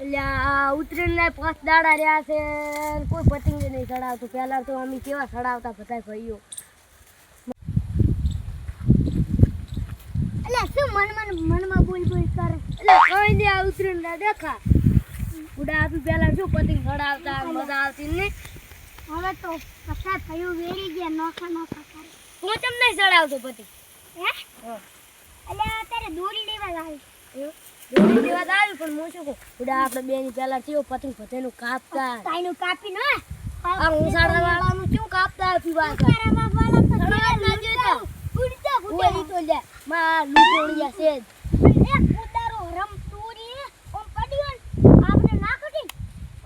એટલે ઉતરીને પાંચ દાડા રહ્યા છે કોઈ પતંગ નહીં ચડાવતું. પહેલાં તો અમે કેવા ચડાવતા બધા ભાઈઓ. એટલે શું મન મન મનમાં બોલ બોલ કરે? એટલે કઈ દે આ ઉતરીને દેખા. ઉડા આપી પહેલાં શું પતંગ ચડાવતા? મજા આવતી ને? હવે તો પછા થયું વેરી ગયા નોખા નોખા કરે. હું તમને ચડાવતો પતંગ? હે? એટલે અત્યારે દોરી લેવા લાવી દોરી દેવા તો આવી પણ હું શું ઉડા આપણે બે ની પેલા કેવો પતંગ બધાનું કાપતા. તાઈનું કાપી નો આ ઉસાડા વાળાનું શું કાપતા હતી વાત તારા વાળા તો ના દેતા. ઉડતા ઓય તો લે. માં લૂંટોળિયા છે એક ઉતારો રમ તૂરી ઓમ પડ્યો આપણે ના કટી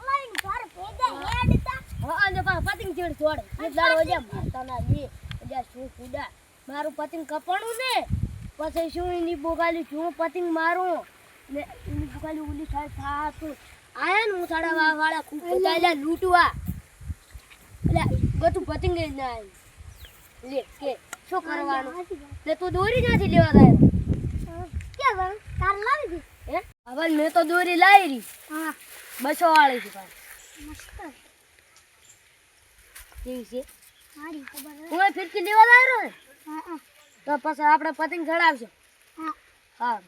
લાઈન ઘર ભેગા હેડતા. હા અને પા પતંગ ચેડ છોડ એક દાડો શું કુડા? મારું પતંગ કપાણું ને. પછી શું એની બોગાલી શું પતંગ મારું? ને એની ઉલી થાય થાતું આયા ને હું સાડા વા વાળા ખૂબ બધા લૂંટવા. એટલે બધું પતંગ જ ના આવી. લે કે શું કરવાનું? તું દોરી નથી લેવા થાય કે વળ તાર લાવી દી. હે? હવે મેં તો દોરી લાવી હા. બસો વાળી છે મસ્ત. કેવી છે? મારી ખબર હું. ફિરકી લેવા લાવ્યો ને? હા. તો પછી આપણે પતંગ ચડાવશું. હા. હા.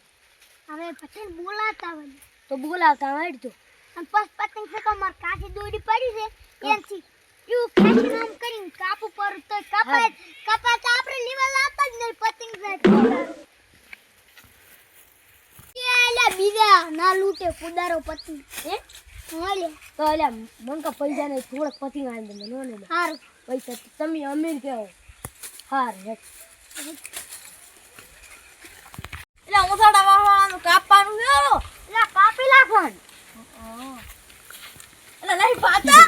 હવે પતંગ બોલાતા વળી તો બોલાવતા તો. અને પસ પતંગ છે તો માર કાચી દોરી પડી છે. એનથી યુ ખેંચી નામ કરીને કાપુ પર તો કપાય કપાય તો આપણે લેવા લાતા જ નહીં પતંગ એલા બીજા ના લૂટે કુદારો પતંગ. હે? ઓલે તો અલ્યા મંકા પૈસા ને થોડક પતંગ આવી દે મને. હારું. પૈસા તમે અમીર કેવો હાર હે એટલે ઉથાડા વાળવાનું કાપવાનું છે. એલા કાપી નાખવાનું. એટલે નહીં પાતા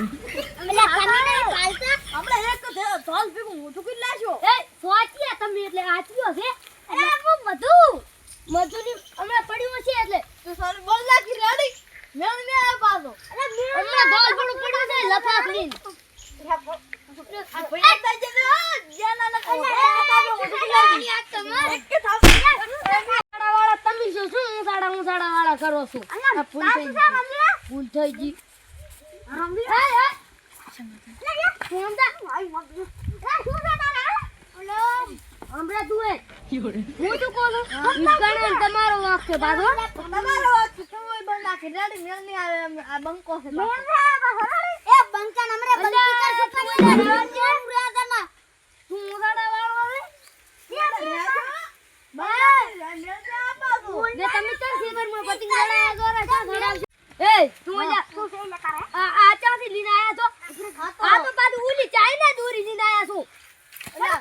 એટલે કને નહીં કાલતા હમણાં એક ધોલ ભેગું મોટું કરી લાશો એ સોચિયા તમે એટલે આચવ્યો છે? એલા હું મધુ મજૂરી હમણાં પડ્યું છે એટલે તો સારું બોલ નાખી રેડી મેં ને આ પાછો. હમણાં ધોલ પડું પડ્યું છે લફા કરીને આ ભૈયા થાય છે ને, હા, જ્યાં ના ના એક કે થાશે. સાડા વાળા તમે શું શું હું સાડા હું સાડા વાળા કરો છો આ ભૂલ થઈ ગઈ તું શું કહું છું ને તમારો વાંક છે તમારો શું હોય બોલ નાખી રેડી મેં ને આ આ બંકો છે પાછો. તું હું વાળો હવે મેં ને આ પાછો. ને તમે કેમ ફીવરમાં માં ચા ચડાવશો? એ તું ઓલા આ આ ચાથી લઈને આયા છો? આ તો પાછું ઓલી ચાઇના દોરી લઈને આયા છો. ઓલા,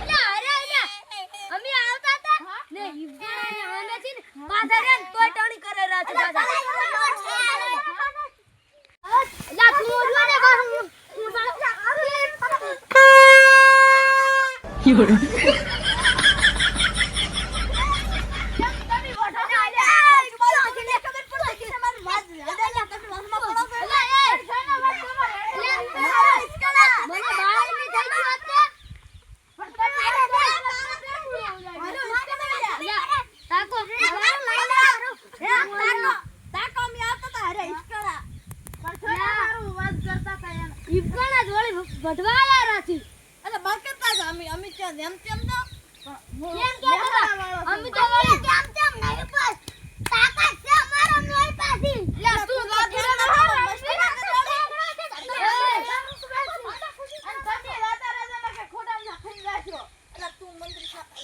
અલા, અરે અહીંયા અમે આવતા હતા ને ઈવગાને આમેથી ને પાછા રે ને તોય ટણી કરેલા છે પાછા અલા, તું ઓલો ને બા હું હું મને બહારની થઈ ગઈ વાત તો અલા, તાકો ઈવગાના જોડે વધવા આયા રાતી અમે ત્યાં જેમ તેમ તો કેમ કે અમે તો વળી લા તું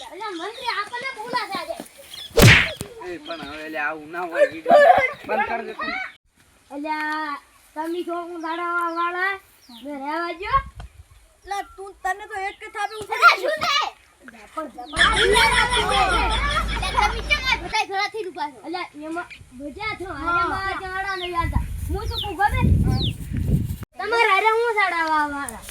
અલા મંત્રી આપણને બોલા છે. આજે એ પણ હવે એટલે આવું ના હોય બંધ કરી દે અલ્યા તમે જો હું દાડા વાળા ને રહેવા જો. તું તને તો એક કે થાપે છો? માં હું. શું ખબર? તમારે હારે હું સાડાવા વાળા?